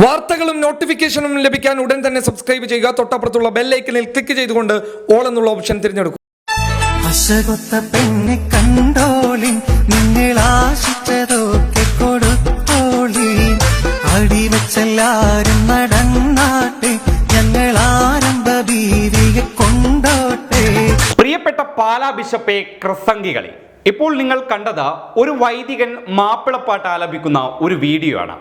വാർത്തകളും നോട്ടിഫിക്കേഷനും ലഭിക്കാൻ ഉടൻ തന്നെ സബ്സ്ക്രൈബ് ചെയ്യുക. തൊട്ടപ്പുറത്തുള്ള ബെല്ലൈക്കനിൽ ക്ലിക്ക് ചെയ്തുകൊണ്ട് ഓൾ എന്നുള്ള ഓപ്ഷൻ തിരഞ്ഞെടുക്കും. അശകൊത്ത പെണ്ണെ കണ്ടോളിൻ നിങ്ങൾ ആശിച്ചതൊക്കെ കൊടുത്തോളിൻ. അടിവച്ചെല്ലാരും നടന്നാട്ടെ ഞങ്ങൾ ആരംഭ ഭീതിയെ കൊണ്ടോട്ടെ. പ്രിയപ്പെട്ട പാലാ ബിഷപ്പെ ക്രിസംഗികളെ ഇപ്പോൾ നിങ്ങൾ കണ്ടത് ഒരു വൈദികൻ മാപ്പിളപ്പാട്ട് ആലപിക്കുന്ന ഒരു വീഡിയോ ആണ്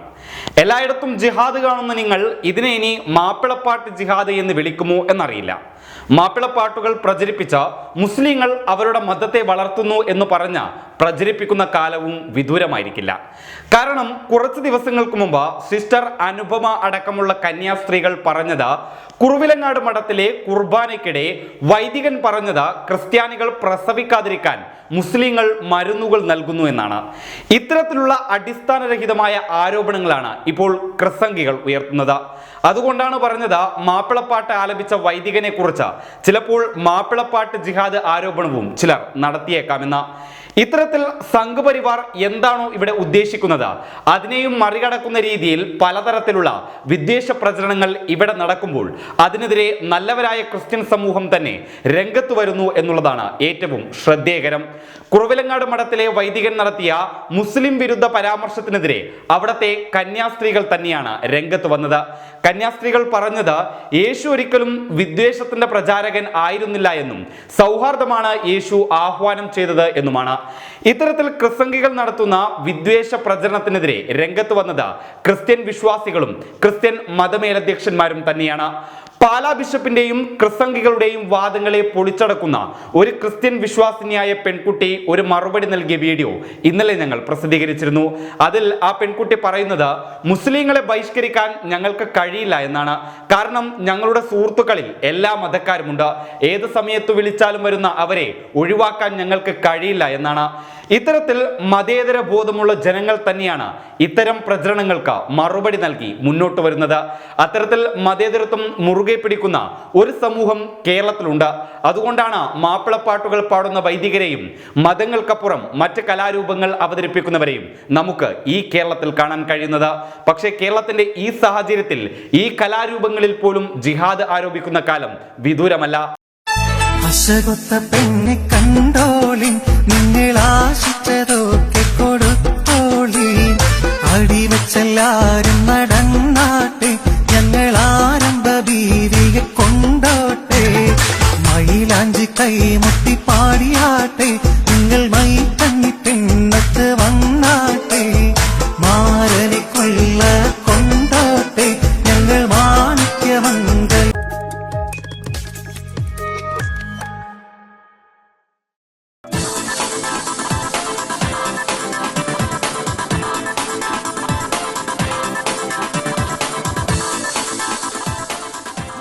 എല്ലായിടത്തും ജിഹാദ് കാണുന്ന നിങ്ങൾ ഇതിനെ ഇനി മാപ്പിളപ്പാട്ട് ജിഹാദ് എന്ന് വിളിക്കുമോ എന്നറിയില്ല. മാപ്പിളപ്പാട്ടുകൾ പ്രചരിപ്പിച്ച മുസ്ലിങ്ങൾ അവരുടെ മതത്തെ വളർത്തുന്നു എന്ന് പറഞ്ഞ പ്രചരിപ്പിക്കുന്ന കാലവും വിദൂരമായിരിക്കില്ല. കാരണം കുറച്ച് ദിവസങ്ങൾക്ക് മുമ്പ് സിസ്റ്റർ അനുപമ അടക്കമുള്ള കന്യാസ്ത്രീകൾ പറഞ്ഞത് കുറുവിലങ്ങാട് മഠത്തിലെ കുർബാനയ്ക്കിടെ വൈദികൻ പറഞ്ഞത് ക്രിസ്ത്യാനികൾ പ്രസവിക്കാതിരിക്കാൻ മുസ്ലിങ്ങൾ മരുന്നുകൾ നൽകുന്നു എന്നാണ്. ഇത്തരത്തിലുള്ള അടിസ്ഥാനരഹിതമായ ആരോപണങ്ങളാണ് ഇപ്പോൾ ക്രിസംഗികൾ ഉയർത്തുന്നത്. അതുകൊണ്ടാണ് പറഞ്ഞത് മാപ്പിളപ്പാട്ട് ആലപിച്ച വൈദികനെ കുറിച്ച്. ചിലപ്പോൾ മാപ്പിളപ്പാട്ട് ജിഹാദ് ആരോപണവും ചിലർ നടത്തിയേക്കാമെന്ന്. ഇത്തരത്തിൽ സംഘപരിവാർ എന്താണോ ഇവിടെ ഉദ്ദേശിക്കുന്നത്? അതിനെയും മറികടക്കുന്ന രീതിയിൽ പലതരത്തിലുള്ള വിദ്വേഷ പ്രചരണങ്ങൾ ഇവിടെ നടക്കുമ്പോൾ അതിനെതിരെ നല്ലവരായ ക്രിസ്ത്യൻ സമൂഹം തന്നെ രംഗത്ത് വരുന്നു എന്നുള്ളതാണ് ഏറ്റവും ശ്രദ്ധേയകരം. കുറവിലങ്ങാട് മഠത്തിലെ വൈദികൻ നടത്തിയ മുസ്ലിം വിരുദ്ധ പരാമർശത്തിനെതിരെ അവിടത്തെ കന്യാസ്ത്രീകൾ തന്നെയാണ് രംഗത്ത് വന്നത്. കന്യാസ്ത്രീകൾ പറഞ്ഞത് യേശു ഒരിക്കലും വിദ്വേഷത്തിന്റെ പ്രചാരകൻ ആയിരുന്നില്ല എന്നും സൗഹാർദ്ദമാണ് യേശു ആഹ്വാനം ചെയ്തത് എന്നുമാണ്. ഇത്തരത്തിൽ ക്രിസംഗികൾ നടത്തുന്ന വിദ്വേഷ പ്രചരണത്തിനെതിരെ രംഗത്ത് വന്നത് ക്രിസ്ത്യൻ വിശ്വാസികളും ക്രിസ്ത്യൻ മതമേലധ്യക്ഷന്മാരും തന്നെയാണ്. പാലാ ബിഷപ്പിന്റെയും ക്രിസ്തംഗികളുടെയും വാദങ്ങളെ പൊളിച്ചടക്കുന്ന ഒരു ക്രിസ്ത്യൻ വിശ്വാസിനിയായ പെൺകുട്ടി ഒരു മറുപടി നൽകിയ വീഡിയോ ഇന്നലെ ഞങ്ങൾ പ്രസിദ്ധീകരിച്ചിരുന്നു. അതിൽ ആ പെൺകുട്ടി പറയുന്നത് മുസ്ലിങ്ങളെ ബഹിഷ്കരിക്കാൻ ഞങ്ങൾക്ക് കഴിയില്ല എന്നാണ്. കാരണം ഞങ്ങളുടെ സുഹൃത്തുക്കളിൽ എല്ലാ മതക്കാരുമുണ്ട്. ഏത് സമയത്ത് വിളിച്ചാലും വരുന്ന അവരെ ഒഴിവാക്കാൻ ഞങ്ങൾക്ക് കഴിയില്ല എന്നാണ്. ഇത്തരത്തിൽ മതേതര ബോധമുള്ള ജനങ്ങൾ തന്നെയാണ് ഇത്തരം പ്രചരണങ്ങൾക്ക് മറുപടി നൽകി മുന്നോട്ട് വരുന്നത്. അത്തരത്തിൽ മതേതരത്വം മുറുകെ പിടിക്കുന്ന ഒരു സമൂഹം കേരളത്തിലുണ്ട്. അതുകൊണ്ടാണ് മാപ്പിളപ്പാട്ടുകൾ പാടുന്ന വൈദികരെയും മതങ്ങൾക്കപ്പുറം മറ്റ് കലാരൂപങ്ങൾ അവതരിപ്പിക്കുന്നവരെയും നമുക്ക് ഈ കേരളത്തിൽ കാണാൻ കഴിയുന്നത്. പക്ഷേ കേരളത്തിന്റെ ഈ സാഹചര്യത്തിൽ ഈ കലാരൂപങ്ങളിൽ പോലും ജിഹാദ് ആരോപിക്കുന്ന കാലം വിദൂരമല്ല. കണ്ടോളിൻ നിങ്ങൾ ആശിച്ചതൊക്കെ 嘿